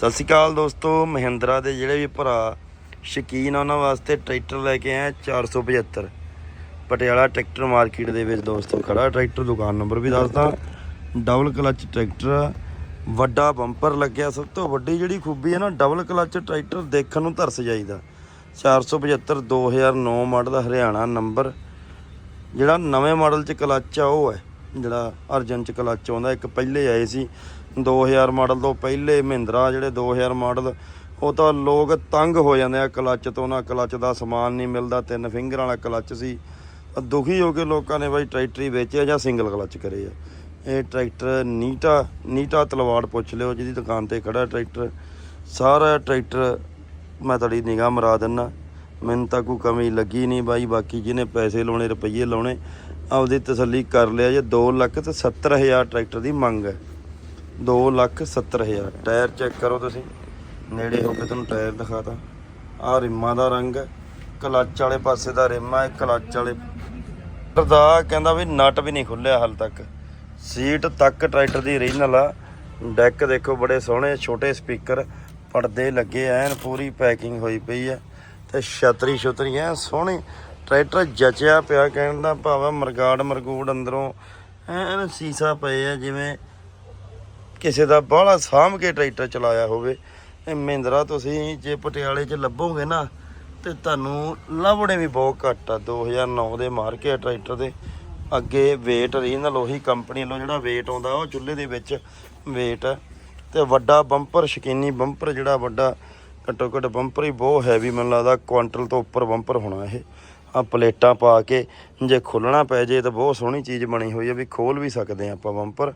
ਸਤਿ ਸ਼੍ਰੀ ਅਕਾਲ ਦੋਸਤੋ, ਮਹਿੰਦਰਾ ਦੇ ਜਿਹੜੇ ਵੀ ਭਰਾ ਸ਼ਕੀਨ ਆ, ਉਹਨਾਂ ਵਾਸਤੇ ਟਰੈਕਟਰ ਲੈ ਕੇ ਆਏ ਆ 475 ਪਟਿਆਲਾ ਟਰੈਕਟਰ ਮਾਰਕੀਟ ਦੇ ਵਿੱਚ ਦੋਸਤੋ ਖੜਾ ਟਰੈਕਟਰ, ਦੁਕਾਨ ਨੰਬਰ ਵੀ ਦੱਸਦਾ। ਡਬਲ ਕਲਚ ਟਰੈਕਟਰ, ਵੱਡਾ ਬੰਪਰ ਲੱਗਿਆ, ਸਭ ਤੋਂ ਵੱਡੀ ਜਿਹੜੀ ਖੂਬੀ ਹੈ ਨਾ, ਡਬਲ ਕਲਚ ਟਰੈਕਟਰ ਦੇਖਣ ਨੂੰ ਤਰਸ ਜਾਈਦਾ। 475 2009 ਮਾਡਲ ਦਾ ਹਰਿਆਣਾ ਨੰਬਰ। ਜਿਹੜਾ ਨਵੇਂ ਮਾਡਲ ਚ ਕਲੱਚ ਆ, ਉਹ ਹੈ। ਜਿਹੜਾ ਅਰਜਨ ਚ ਕਲੱਚ ਆਉਂਦਾ, ਇੱਕ ਪਹਿਲੇ ਆਏ ਸੀ। 2000 ਮਾਡਲ ਤੋਂ ਪਹਿਲੇ ਮਹਿੰਦਰਾ ਜਿਹੜੇ 2000 ਮਾਡਲ, ਉਹ ਤਾਂ ਲੋਕ ਤੰਗ ਹੋ ਜਾਂਦੇ ਆ, ਕਲੱਚ ਤੋਂ ਨਾ ਕਲੱਚ ਦਾ ਸਮਾਨ ਨਹੀਂ ਮਿਲਦਾ, ਤਿੰਨ ਫਿੰਗਰ ਵਾਲਾ ਕਲੱਚ ਸੀ। ਦੁਖੀ ਹੋ ਕੇ ਲੋਕਾਂ ਨੇ ਬਾਈ ਟਰੈਕਟਰ ਹੀ ਵੇਚਿਆ ਜਾਂ ਸਿੰਗਲ ਕਲੱਚ ਕਰੇ ਆ। ਇਹ ਟਰੈਕਟਰ ਨੀਟਾ ਨੀਟਾ ਤਲਵਾੜ ਪੁੱਛ ਲਿਓ, ਜਿਹਦੀ ਦੁਕਾਨ ਤੇ ਖੜਾ ਟਰੈਕਟਰ। ਸਾਰਾ ਟਰੈਕਟਰ ਮੈਂ ਤੁਹਾਡੀ ਨਿਗਾਹ ਮਰਾ ਦਿੰਨਾ। ਮੈਨੂੰ ਤਾਂ ਕੋਈ ਕਮੀ ਲੱਗੀ ਨਹੀਂ ਬਾਈ, ਬਾਕੀ ਜਿਹਨੇ ਪੈਸੇ ਲਾਉਣੇ, ਰੁਪਈਏ ਲਾਉਣੇ, ਆਪਦੀ ਤਸੱਲੀ ਕਰ ਲਿਆ ਜੇ। 2 ਲੱਖ ਤੇ 70 ਹਜ਼ਾਰ ਟਰੈਕਟਰ ਦੀ ਮੰਗ ਹੈ। 2 ਲੱਖ 70 ਹਜ਼ਾਰ। ਟਾਇਰ ਚੈੱਕ ਕਰੋ ਤੁਸੀਂ। ਨੇੜੇ ਹੋ ਕੇ ਤੁਹਾਨੂੰ ਟਾਇਰ ਦਿਖਾਤਾ। ਆਹ ਰਿਮਾਂ ਦਾ ਰੰਗ ਹੈ। ਕਲੱਚ ਵਾਲੇ ਪਾਸੇ ਦਾ ਰਿਮ ਹੈ। ਕਲੱਚ ਵਾਲੇ ਦਾ ਕਹਿੰਦਾ ਵੀ ਨਟ ਵੀ ਨਹੀਂ ਖੁੱਲਿਆ ਹਾਲ ਤੱਕ। ਸੀਟ ਤੱਕ ਟਰੈਕਟਰ ਦੀ ਰੀਜਨਲ ਆ। ਡੈਕ ਦੇਖੋ ਬੜੇ ਸੋਹਣੇ, ਛੋਟੇ ਸਪੀਕਰ, ਪਰਦੇ ਲੱਗੇ ਐਨ, ਪੂਰੀ ਪੈਕਿੰਗ ਹੋਈ ਪਈ ਆ ਤੇ ਛਤਰੀ ਛੁਤਰੀ ਐ ਸੋਹਣੀ। ਟਰੈਕਟਰ ਜਚਿਆ ਪਿਆ, ਕਹਿਣ ਦਾ ਭਾਵ ਮਰਗਾੜ ਮਰਗੂੜ ਅੰਦਰੋਂ ਐਨ ਸੀਸਾ ਪਏ ਆ, ਜਿਵੇਂ ਕਿਸੇ ਦਾ ਬਾਹਲਾ ਸਾਂਭ ਕੇ ਟਰੈਕਟਰ ਚਲਾਇਆ ਹੋਵੇ, ਇਹ ਮਹਿੰਦਰਾ ਤੁਸੀਂ ਜੇ ਪਟਿਆਲੇ 'ਚ ਲੱਭੋਗੇ ਨਾ, ਤੇ ਤੁਹਾਨੂੰ ਲੱਭਣੇ ਵੀ ਬਹੁਤ ਘੱਟ ਆ। 2009 ਦੇ ਮਾਰ ਕੇ ਆ ਟਰੈਕਟਰ ਦੇ। ਅੱਗੇ weight ਰੀਜਨਲ ਉਹੀ ਕੰਪਨੀ ਵੱਲੋਂ ਜਿਹੜਾ weight ਆਉਂਦਾ, ਉਹ ਚੁੱਲ੍ਹੇ ਦੇ ਵਿੱਚ weight ਹੈ ਤੇ ਵੱਡਾ ਬੰਪਰ ਸ਼ਕੀਨੀ ਬੰਪਰ ਜਿਹੜਾ ਵੱਡਾ ਘੱਟੋ ਘੱਟ ਬੰਪਰ ਹੀ ਬਹੁਤ ਹੈਵੀ ਮੈਨੂੰ ਲੱਗਦਾ, ਕੁਆਂਟਲ ਤੋਂ ਉੱਪਰ ਬੰਪਰ ਹੋਣਾ ਇਹ। ਆ ਪਲੇਟਾਂ ਪਾ ਕੇ ਜੇ ਖੋਲਣਾ ਪੈ ਜੇ ਤਾਂ ਬਹੁਤ ਸੋਹਣੀ ਚੀਜ਼ ਬਣੀ ਹੋਈ ਹੈ ਵੀ ਖੋਲ ਵੀ ਸਕਦੇ ਆ ਆਪਾਂ ਬੰਪਰ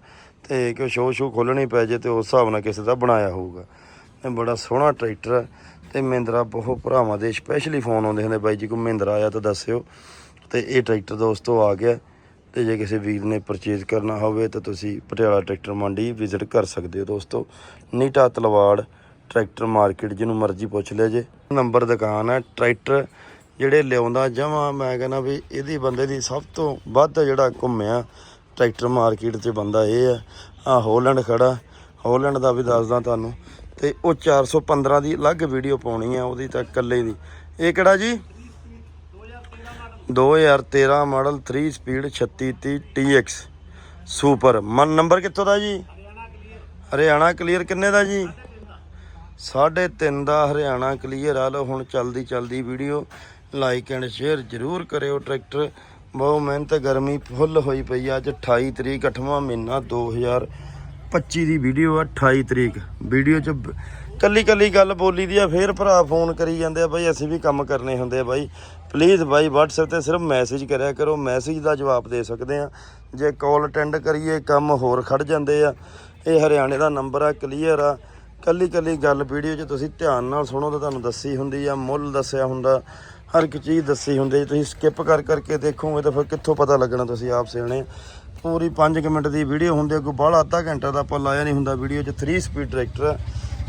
ਤੇ ਕਿ ਸ਼ੋ ਸ਼ੋ ਖੋਲਣੀ ਪੈ ਜੇ ਤੇ ਉਸ ਹਿਸਾਬ ਨਾਲ ਕਿਸੇ ਦਾ ਬਣਾਇਆ ਹੋਊਗਾ। ਇਹ ਬੜਾ ਸੋਹਣਾ ਟਰੈਕਟਰ ਹੈ ਤੇ ਮਹਿੰਦਰਾ ਬਹੁਤ ਭਰਾਵਾਂ ਦੇ ਸਪੈਸ਼ਲੀ ਫੋਨ ਆਉਂਦੇ ਹੁੰਦੇ ਬਾਈ ਜੀ ਕੋਈ ਮਹਿੰਦਰਾ ਆਇਆ ਤਾਂ ਦੱਸਿਓ। ਤੇ ਇਹ ਟਰੈਕਟਰ ਦੋਸਤੋ ਆ ਗਿਆ ਤੇ ਜੇ ਕਿਸੇ ਵੀਰ ਨੇ ਪਰਚੇਜ਼ ਕਰਨਾ ਹੋਵੇ ਤਾਂ ਤੁਸੀਂ ਪਟਿਆਲਾ ਟਰੈਕਟਰ ਮੰਡੀ ਵਿਜ਼ਿਟ ਕਰ ਸਕਦੇ ਹੋ ਦੋਸਤੋ। ਨੀਟਾ ਤਲਵਾੜ ਟਰੈਕਟਰ ਮਾਰਕੀਟ ਜਿਹਨੂੰ ਮਰਜ਼ੀ ਪੁੱਛ ਲਿਆ ਜੇ। ਨੰਬਰ ਦੁਕਾਨ ਹੈ ਟਰੈਕਟਰ ਜਿਹੜੇ ਲਿਆਉਂਦਾ ਜਮਾ, ਮੈਂ ਕਹਿੰਦਾ ਵੀ ਇਹਦੀ ਬੰਦੇ ਦੀ ਸਭ ਤੋਂ ਵੱਧ ਜਿਹੜਾ ਘੁੰਮਿਆ ਟਰੈਕਟਰ ਮਾਰਕੀਟ 'ਚ ਬੰਦਾ ਇਹ ਆ ਆ ਹੋਲੈਂਡ ਖੜਾ। ਹੋਲੈਂਡ ਦਾ ਵੀ ਦੱਸਦਾ ਤੁਹਾਨੂੰ। ਤੇ ਉਹ 415 ਦੀ ਅਲੱਗ ਵੀਡੀਓ ਪਾਉਣੀ ਆ, ਉਹਦੀ ਤਾਂ ਇਕੱਲੇ ਦੀ। ਇਹ ਕਿਹੜਾ ਜੀ? 2013 ਮਾਡਲ 3 ਸਪੀਡ 3630 TX ਸੁਪਰ ਮਨ ਨੰਬਰ ਕਿੱਥੋਂ ਦਾ ਜੀ? ਹਰਿਆਣਾ ਕਲੀਅਰ ਕਿੰਨੇ ਦਾ ਜੀ? ਸਾਢੇ ਤਿੰਨ ਦਾ ਹਰਿਆਣਾ ਕਲੀਅਰ ਆ। ਲਓ, ਹੁਣ ਚਲਦੀ ਚਲਦੀ ਵੀਡੀਓ। ਲਾਈਕ ਐਂਡ ਸ਼ੇਅਰ ਜਰੂਰ ਕਰਿਓ ਟਰੈਕਟਰ। ਬਹੁਤ ਮਿਹਨਤ, ਗਰਮੀ ਫੁੱਲ ਹੋਈ ਪਈ ਆ। ਅੱਜ 28 ਤਰੀਕ 8ਵਾਂ ਮਹੀਨਾ 2025 ਦੀ ਵੀਡੀਓ ਆ 28 ਤਰੀਕ। ਵੀਡੀਓ ਚ ਬ- ਕੱਲੀ ਕੱਲੀ ਗੱਲ ਬੋਲੀ ਦੀ ਆ, ਫੇਰ ਭਰਾ ਫੋਨ ਕਰੀ ਜਾਂਦੇ ਆ, ਬਾਈ ਅਸੀਂ ਵੀ ਕੰਮ ਕਰਨੇ ਹੁੰਦੇ ਆ ਬਾਈ। ਪਲੀਜ਼ ਬਾਈ, WhatsApp ਤੇ ਸਿਰਫ ਮੈਸੇਜ ਕਰਿਆ ਕਰੋ। ਮੈਸੇਜ ਦਾ ਜਵਾਬ ਦੇ ਸਕਦੇ ਆ। ਜੇ ਕਾਲ ਅਟੈਂਡ ਕਰੀਏ, ਕੰਮ ਹੋਰ ਖੜ ਜਾਂਦੇ ਆ। ਇਹ ਹਰਿਆਣੇ ਦਾ ਨੰਬਰ ਆ ਕਲੀਅਰ ਆ। ਕੱਲੀ ਕੱਲੀ ਗੱਲ ਵੀਡੀਓ 'ਚ ਤੁਸੀਂ ਧਿਆਨ ਨਾਲ ਸੁਣੋ ਤਾਂ ਤੁਹਾਨੂੰ ਦੱਸੀ ਹੁੰਦੀ ਆ, ਮੁੱਲ ਦੱਸਿਆ ਹੁੰਦਾ, ਹਰ ਇੱਕ ਚੀਜ਼ ਦੱਸੀ ਹੁੰਦੀ ਜੇ ਤੁਸੀਂ ਸਕਿਪ ਕਰ ਕਰਕੇ ਦੇਖੋਗੇ ਤਾਂ ਫਿਰ ਕਿੱਥੋਂ ਪਤਾ ਲੱਗਣਾ ਤੁਸੀਂ ਆਪ ਸਿਆਣੇ? ਪੂਰੀ 5 ਮਿੰਟ ਦੀ ਵੀਡੀਓ ਹੁੰਦੀ ਅੱਗੋਂ ਬਾਹਲਾ ਅੱਧਾ ਘੰਟਾ ਦਾ ਆਪਾਂ ਲਾਇਆ ਨਹੀਂ ਹੁੰਦਾ ਵੀਡੀਓ 'ਚ। 3 ਸਪੀਡ ਟਰੈਕਟਰ ਆ।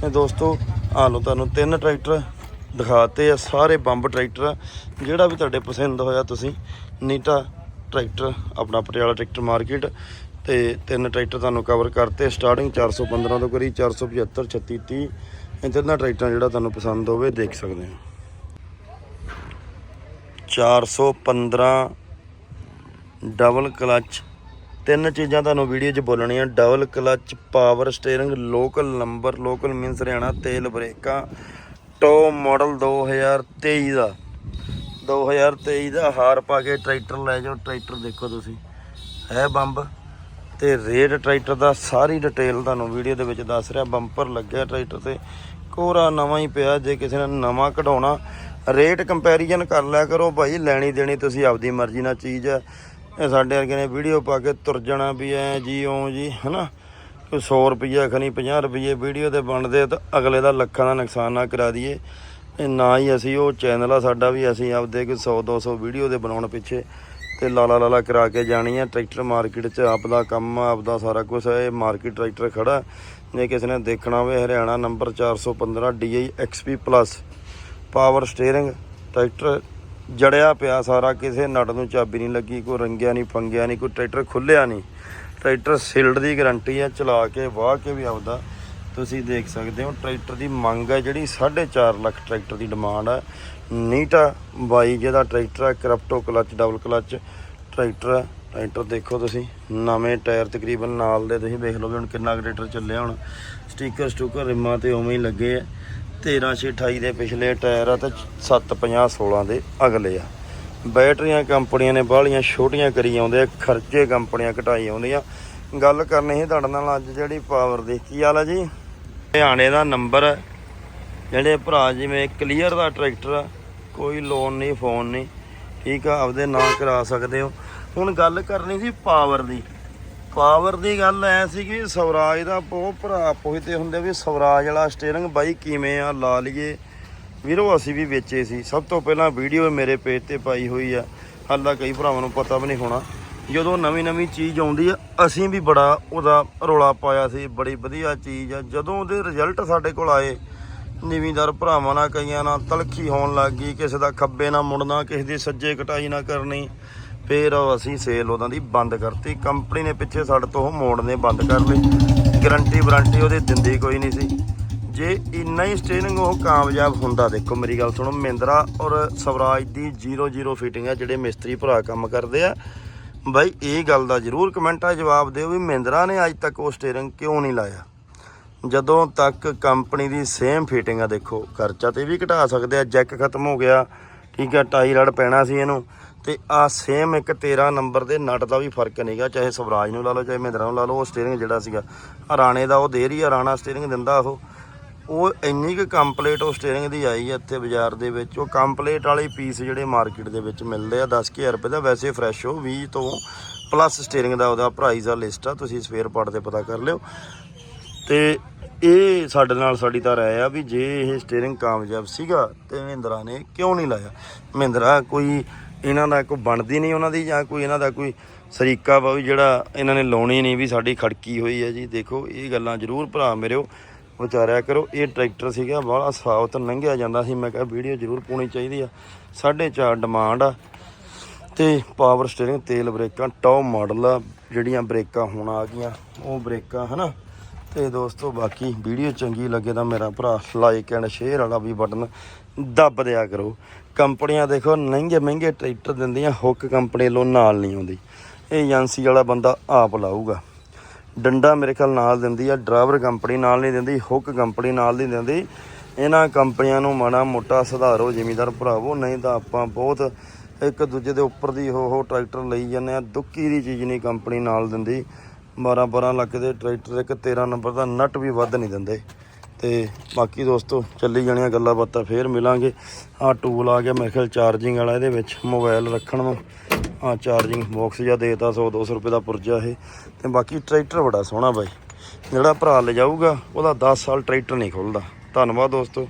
ਇਹ ਦੋਸਤੋ ਆ ਲਓ ਤੁਹਾਨੂੰ ਤਿੰਨ ਟਰੈਕਟਰ ਦਿਖਾਤੇ ਆ, ਸਾਰੇ ਬੰਬ ਟਰੈਕਟਰ ਆ। ਜਿਹੜਾ ਵੀ ਤੁਹਾਡੇ ਪਸੰਦ ਹੋਇਆ ਤੁਸੀਂ ਨੀਟਾ ਟਰੈਕਟਰ ਆਪਣਾ ਪਟਿਆਲਾ ਟਰੈਕਟਰ ਮਾਰਕੀਟ ਤੇ ਤਿੰਨ ਟਰੈਕਟਰ ਤੁਹਾਨੂੰ ਕਵਰ ਕਰਤੇ। ਸਟਾਰਟਿੰਗ 415 ਤੋਂ ਕਰੀ 475 36 30 ਇਹ ਤਿੰਨਾਂ ਟਰੈਕਟਰਾਂ ਜਿਹੜਾ ਤੁਹਾਨੂੰ ਪਸੰਦ ਹੋਵੇ, ਦੇਖ ਸਕਦੇ ਹੋ। 415 ਡਬਲ ਕਲਚ ਤਿੰਨ ਚੀਜ਼ਾਂ ਤੁਹਾਨੂੰ ਵੀਡੀਓ 'ਚ ਬੋਲਣੀਆਂ। Double clutch power steering local number local means Haryana, ਤੇਲ ਬ੍ਰੇਕਾਂ। ਟੋ ਮਾਡਲ 2023 ਦਾ। 2023 ਦਾ ਹਾਰ ਪਾ ਕੇ ਟਰੈਕਟਰ ਲੈ ਜਾਓ। ਟਰੈਕਟਰ ਦੇਖੋ ਤੁਸੀਂ। ਹੈ ਬੰਬ। ਤੇ ਰੇਟ ਟਰੈਕਟਰ ਦਾ ਸਾਰੀ ਡਿਟੇਲ ਤੁਹਾਨੂੰ ਵੀਡੀਓ ਦੇ ਵਿੱਚ ਦੱਸ ਰਿਹਾ। ਬੰਪਰ ਲੱਗਿਆ ਟਰੈਕਟਰ ਤੇ। ਕੋਰਾ ਨਵਾਂ ਹੀ ਪਿਆ। ਜੇ ਕਿਸੇ ਨੇ ਨਵਾਂ ਕਢਾਉਣਾ, ਰੇਟ ਕੰਪੈਰੀਜ਼ਨ ਕਰ ਲਿਆ ਕਰੋ ਭਾਈ। ਲੈਣੀ ਦੇਣੀ ਤੁਸੀਂ ਆਪਦੀ ਮਰਜ਼ੀ ਨਾਲ ਚੀਜ਼ ਹੈ। ਇਹ ਸਾਡੇ ਵਰਗੇ ਨੇ ਵੀਡੀਓ ਪਾ ਕੇ ਤੁਰ ਜਾਣਾ ਵੀ ਐ ਜੀ ਓ ਜੀ, ਹਨਾ? ਕੋਈ 100 ਰੁਪਈਆ ਖਣੀ 50 ਰੁਪਈਏ ਵੀਡੀਓ ਤੇ ਬਣਦੇ ਤਾਂ ਅਗਲੇ ਦਾ ਲੱਖਾਂ ਦਾ ਨੁਕਸਾਨ ਨਾ ਕਰਾ ਦਈਏ। ਇਹ ਨਾ ਹੀ ਅਸੀਂ, ਉਹ ਚੈਨਲ ਆ ਸਾਡਾ ਵੀ ਅਸੀਂ ਆਪਦੇ ਕੋਈ 100 200 ਵੀਡੀਓ ਦੇ ਬਣਾਉਣ ਪਿੱਛੇ। ਤੇ ਲਾਲਾ ਲਾਲਾ ਕਰਾ ਕੇ ਜਾਣੀ ਆ। ਟਰੈਕਟਰ ਮਾਰਕੀਟ 'ਚ ਆਪ ਦਾ ਕੰਮ ਆ, ਆਪ ਦਾ ਸਾਰਾ ਕੁਝ ਹੈ ਇਹ ਮਾਰਕੀਟ ਟਰੈਕਟਰ ਖੜਾ। ਜੇ ਕਿਸੇ ਨੇ ਦੇਖਣਾ ਹੋਵੇ Haryana number 415 DI XP plus. Power steering. Tractor ਜੜਿਆ ਪਿਆ ਸਾਰਾ। ਕਿਸੇ ਨਟ ਨੂੰ ਚਾਬੀ ਨਹੀਂ ਲੱਗੀ ਕੋਈ ਰੰਗਿਆ ਨਹੀਂ ਫੰਗਿਆ ਨਹੀਂ ਕੋਈ ਟਰੈਕਟਰ ਖੁੱਲਿਆ ਨਹੀਂ। ਟਰੈਕਟਰ ਸਿਲਡ ਦੀ ਗਾਰੰਟੀ ਆ ਚਲਾ ਕੇ ਵਾਹ ਕੇ ਵੀ ਆਉਦਾ ਤੁਸੀਂ ਦੇਖ ਸਕਦੇ ਹੋ। ਟਰੈਕਟਰ ਦੀ ਮੰਗ ਹੈ ਜਿਹੜੀ 4.5 ਲੱਖ ਟਰੈਕਟਰ ਦੀ ਡਿਮਾਂਡ ਹੈ ਨੀਟਾ ਬਾਈ ਜਿਹਦਾ ਟਰੈਕਟਰ ਹੈ, ਕਰਪਟੋ ਕਲਚ, ਡਬਲ ਕਲਚ ਟਰੈਕਟਰ ਹੈ। ਟਰੈਕਟਰ ਦੇਖੋ ਤੁਸੀਂ, ਨਵੇਂ ਟਾਇਰ ਤਕਰੀਬਨ ਨਾਲ ਦੇ ਤੁਸੀਂ ਵੇਖ ਵੀ ਹੁਣ ਕਿੰਨਾ ਕੁ ਟਰੈਕਟਰ ਚੱਲਿਆ ਹੁਣ। ਸਟicker ਸਟੂਕਰ ਰਿਮਾਂ ਤੇ ਉਵੇਂ ਹੀ ਲੱਗੇ ਆ। 13 ਛੇ 28 ਦੇ ਪਿਛਲੇ ਟਾਇਰ ਆ ਤੇ 750 16 ਦੇ ਅਗਲੇ ਆ। ਬੈਟਰੀਆਂ ਕੰਪਨੀਆਂ ਨੇ ਬਾਹਲੀਆਂ ਛੋਟੀਆਂ ਕਰੀ ਆਉਂਦੇ ਆ, ਖਰਚੇ ਕੰਪਨੀਆਂ ਘਟਾਈ ਆਉਂਦੀਆਂ ਗੱਲ ਕਰਨੀ ਸੀ ਤੁਹਾਡੇ ਨਾਲ ਅੱਜ ਜਿਹੜੀ ਪਾਵਰ ਦੀ ਕੀ ਹਾਲ ਆ ਜੀ। ਹਰਿਆਣੇ ਦਾ ਨੰਬਰ ਹੈ। ਜਿਹੜੇ ਭਰਾ ਜਿਵੇਂ ਕਲੀਅਰ ਦਾ ਟਰੈਕਟਰ ਆ, ਕੋਈ ਲੋਨ ਨਹੀਂ ਫੋਨ ਨਹੀਂ, ਠੀਕ ਆ, ਆਪਦੇ ਨਾਂ ਕਰਾ ਸਕਦੇ ਹੋ। ਹੁਣ ਗੱਲ ਕਰਨੀ ਸੀ ਪਾਵਰ ਦੀ। ਪਾਵਰ ਦੀ ਗੱਲ ਐ ਸੀ ਕਿ ਸਵਰਾਜ ਦਾ ਬਹੁਤ ਭਰਾ ਪੁੱਛਦੇ ਹੁੰਦੇ ਵੀ ਸਵਰਾਜ ਵਾਲਾ ਸਟੀਅਰਿੰਗ ਬਾਈ ਕਿਵੇਂ ਆ, ਲਾ ਲਈਏ। ਵੀਰੋ, ਅਸੀਂ ਵੀ ਵੇਚੇ ਸੀ। ਸਭ ਤੋਂ ਪਹਿਲਾਂ ਵੀਡੀਓ ਮੇਰੇ ਪੇਜ ਤੇ ਪਾਈ ਹੋਈ ਆ। ਹਾਲਾ ਕਈ ਭਰਾਵਾਂ ਨੂੰ ਪਤਾ ਵੀ ਨਹੀਂ ਹੋਣਾ। ਜਦੋਂ ਨਵੀਂ ਨਵੀਂ ਚੀਜ਼ ਆਉਂਦੀ ਆ, ਅਸੀਂ ਵੀ ਬੜਾ ਉਹਦਾ ਰੋਲਾ ਪਾਇਆ ਸੀ। ਬੜੀ ਵਧੀਆ ਚੀਜ਼ ਆ। ਜਦੋਂ ਉਹਦੇ ਰਿਜ਼ਲਟ ਸਾਡੇ ਕੋਲ ਆਏ ਨੀਵੀਂਦਾਰ ਭਰਾਵਾਂ ਨਾਲ ਕਈਆਂ ਨਾਲ ਤਲਖੀ ਹੋਣ ਲੱਗ ਗਈ, ਕਿਸੇ ਦਾ ਖੱਬੇ ਨਾਲ ਮੁੜਨਾ, ਕਿਸੇ ਦੀ ਸੱਜੇ ਕਟਾਈ ਨਾ ਕਰਨੀ। ਫਿਰ ਉਹ ਅਸੀਂ ਸੇਲ ਉਹਨਾਂ ਦੀ ਬੰਦ ਕਰਤੀ। ਕੰਪਨੀ ਨੇ ਪਿੱਛੇ ਸਾਡੇ ਤੋਂ ਉਹ ਮੋੜਨੇ ਬੰਦ ਕਰ ਲਏ ਗਰੰਟੀ ਵਾਰੰਟੀ ਉਹਦੇ ਦਿੰਦੀ ਕੋਈ ਨਹੀਂ ਸੀ। ਜੇ ਇੰਨਾ ਹੀ ਸਟੇਰਿੰਗ ਉਹ ਕਾਮਯਾਬ ਹੁੰਦਾ, ਦੇਖੋ ਮੇਰੀ ਗੱਲ ਸੁਣੋ, ਮਹਿੰਦਰਾ ਔਰ ਸਵਰਾਜ ਦੀ 00 ਫਿਟਿੰਗ ਆ, ਜਿਹੜੇ ਮਿਸਤਰੀ ਭਰਾ ਕੰਮ ਕਰਦੇ ਆ। ਬਾਈ, ਇਹ ਗੱਲ ਦਾ ਜ਼ਰੂਰ ਕਮੈਂਟਾਂ ਜਵਾਬ ਦਿਓ ਵੀ ਮਹਿੰਦਰਾ ਨੇ ਅੱਜ ਤੱਕ ਉਹ ਸਟੇਰਿੰਗ ਕਿਉਂ ਨਹੀਂ ਲਾਇਆ? ਜਦੋਂ ਤੱਕ ਕੰਪਨੀ ਦੀ ਸੇਮ ਫਿਟਿੰਗ ਆ, ਦੇਖੋ, ਖਰਚਾ ਤੇ ਵੀ ਘਟਾ ਸਕਦੇ ਆ, ਜੈਕ ਖਤਮ ਹੋ ਗਿਆ, ਠੀਕ ਆ, ਟਾਈ ਰੜ ਪੈਣਾ ਸੀ ਇਹਨੂੰ, ਤੇ ਆ ਸੇਮ ਇੱਕ 13 ਨੰਬਰ ਦੇ ਨਟ ਦਾ ਵੀ ਫ਼ਰਕ ਨਹੀਂਗਾ ਚਾਹੇ ਸਵਰਾਜ ਨੂੰ ਲਾ ਲਓ, ਚਾਹੇ ਮਹਿੰਦਰਾ ਨੂੰ ਲਾ ਲਓ, ਉਹ ਸਟੀਅਰਿੰਗ ਜਿਹੜਾ ਸੀਗਾ ਰਾਣੇ ਦਾ ਉਹ ਦੇਰ ਹੀ ਹਰਾਣਾ ਸਟੀਅਰਿੰਗ ਦਿੰਦਾ ਉਹ ਉਹ ਇੰਨੀ ਕੁ ਕੰਪਲੀਟ ਉਹ ਸਟੀਅਰਿੰਗ ਦੀ ਆਈ ਹੈ ਇੱਥੇ ਬਾਜ਼ਾਰ ਦੇ ਵਿੱਚ, ਉਹ ਕੰਪਲੀਟ ਵਾਲੇ ਪੀਸ ਜਿਹੜੇ ਮਾਰਕੀਟ ਦੇ ਵਿੱਚ ਮਿਲਦੇ ਆ 10000 ਰੁਪਏ ਦਾ, ਵੈਸੇ ਫਰੈਸ਼ ਹੋ 20 ਤੋਂ ਪਲੱਸ ਸਟੀਅਰਿੰਗ ਦਾ ਉਹਦਾ ਪ੍ਰਾਈਸ ਆ ਲਿਸਟ ਆ, ਤੁਸੀਂ ਸਪੇਅਰ ਪਾਰਟ ਤੇ ਪਤਾ ਕਰ ਲਿਓ, ਤੇ ਇਹ ਸਾਡੇ ਨਾਲ ਸਾਡੀ ਤਾਂ ਰਾਏ ਆ ਵੀ ਜੇ ਇਹ ਸਟੀਅਰਿੰਗ ਕਾਮਯਾਬ ਸੀਗਾ ਤੇ ਮਹਿੰਦਰਾ ਨੇ ਕਿਉਂ ਨਹੀਂ ਲਾਇਆ? ਮਹਿੰਦਰਾ ਕੋਈ ਇਹਨਾਂ ਦਾ ਕੋਈ ਬਣਦੀ ਨਹੀਂ ਉਹਨਾਂ ਦੀ ਜਾਂ ਕੋਈ ਇਹਨਾਂ ਦਾ ਕੋਈ ਸਰੀਕਾ ਵਾ ਵੀ ਜਿਹੜਾ ਇਹਨਾਂ ਨੇ ਲਾਉਣੀ ਨਹੀਂ ਵੀ ਸਾਡੀ ਖੜਕੀ ਹੋਈ ਹੈ ਜੀ। ਦੇਖੋ, ਇਹ ਗੱਲਾਂ ਜ਼ਰੂਰ ਭਰਾ ਮੇਰਿਓ, ਵਿਚਾਰਿਆ ਕਰੋ। ਇਹ ਟਰੈਕਟਰ ਸੀਗਾ, ਬਾਹਲਾ ਸਾਊਥ ਲੰਘਿਆ ਜਾਂਦਾ ਸੀ। ਮੈਂ ਕਿਹਾ ਵੀਡੀਓ ਜ਼ਰੂਰ ਪਾਉਣੀ ਚਾਹੀਦੀ ਆ। 4.5 ਡਿਮਾਂਡ ਆ ਤੇ ਪਾਵਰ ਸਟੀਅਰਿੰਗ ਤੇਲ ਬ੍ਰੇਕਾਂ ਟੌਪ ਮਾਡਲ ਆ, ਜਿਹੜੀਆਂ ਬ੍ਰੇਕਾਂ ਹੁਣ ਆ ਗਈਆਂ, ਉਹ ਬ੍ਰੇਕਾਂ, ਹਨਾ? ਤੇ ਦੋਸਤੋ, ਬਾਕੀ ਵੀਡੀਓ ਚੰਗੀ ਲੱਗੇ ਤਾਂ ਮੇਰਾ ਭਰਾ ਲਾਈਕ ਐਂਡ ਸ਼ੇਅਰ ਵਾਲਾ ਵੀ ਬਟਨ ਦੱਬ ਦਿਆ ਕਰੋ। ਕੰਪਨੀਆਂ ਦੇਖੋ ਮਹਿੰਗੇ ਮਹਿੰਗੇ ਟਰੈਕਟਰ ਦਿੰਦੀਆਂ ਹੁੱਕ ਕੰਪਨੀ ਵੱਲੋਂ ਨਾਲ ਨਹੀਂ ਆਉਂਦੀ। ਇਹ ਏਜੰਸੀ ਵਾਲਾ ਬੰਦਾ ਆਪ ਲਾਊਗਾ। ਡੰਡਾ ਮੇਰੇ ਖਿਆਲ ਨਾਲ ਦਿੰਦੀ ਆ ਡਰਾਈਵਰ ਕੰਪਨੀ ਨਾਲ ਨਹੀਂ ਦਿੰਦੀ ਹੁੱਕ ਕੰਪਨੀ ਨਾਲ ਨਹੀਂ ਦਿੰਦੀ। ਇਹਨਾਂ ਕੰਪਨੀਆਂ ਨੂੰ ਮਾੜਾ ਮੋਟਾ ਸੁਧਾਰੋ, ਜ਼ਿਮੀਦਾਰ ਭਰਾਵੋ, ਨਹੀਂ ਤਾਂ ਆਪਾਂ ਬਹੁਤ ਇੱਕ ਦੂਜੇ ਦੇ ਉੱਪਰ ਦੀ ਹੋ ਹੋ ਟਰੈਕਟਰ ਲਈ ਜਾਂਦੇ ਆ ਦੁੱਕੀ ਦੀ ਚੀਜ਼ ਨਹੀਂ ਕੰਪਨੀ ਨਾਲ ਦਿੰਦੀ। 12 12 ਲੱਖ ਦੇ ਟਰੈਕਟਰ ਇੱਕ 13 ਨੰਬਰ ਦਾ ਨਟ ਵੀ ਵੱਧ ਨਹੀਂ ਦਿੰਦੇ। ਤੇ ਬਾਕੀ ਦੋਸਤੋ, ਚੱਲੀ ਜਾਣੀਆਂ ਗੱਲਾਂ ਬਾਤਾਂ, ਫੇਰ ਮਿਲਾਂਗੇ। ਆਹ ਟੂਲ ਆ ਗਿਆ, ਮੇਰੇ ਖਿਆਲ ਚਾਰਜਿੰਗ ਵਾਲਾ, ਇਹਦੇ ਵਿੱਚ ਮੋਬਾਈਲ ਰੱਖਣ ਨੂੰ। ਆ ਚਾਰਜਿੰਗ ਬਾਕਸ ਜਾਂ ਦੇਤਾ 100 200 ਰੁਪਏ ਦਾ ਪੁਰਜਾ ਇਹ। ਤੇ ਬਾਕੀ ਟਰੈਕਟਰ ਬੜਾ ਸੋਹਣਾ ਬਾਈ। ਜਿਹੜਾ ਭਰਾ ਲੈ ਜਾਊਗਾ ਉਹਦਾ 10 ਸਾਲ ਟਰੈਕਟਰ ਨਹੀਂ ਖੁੱਲਦਾ। ਧੰਨਵਾਦ ਦੋਸਤੋ।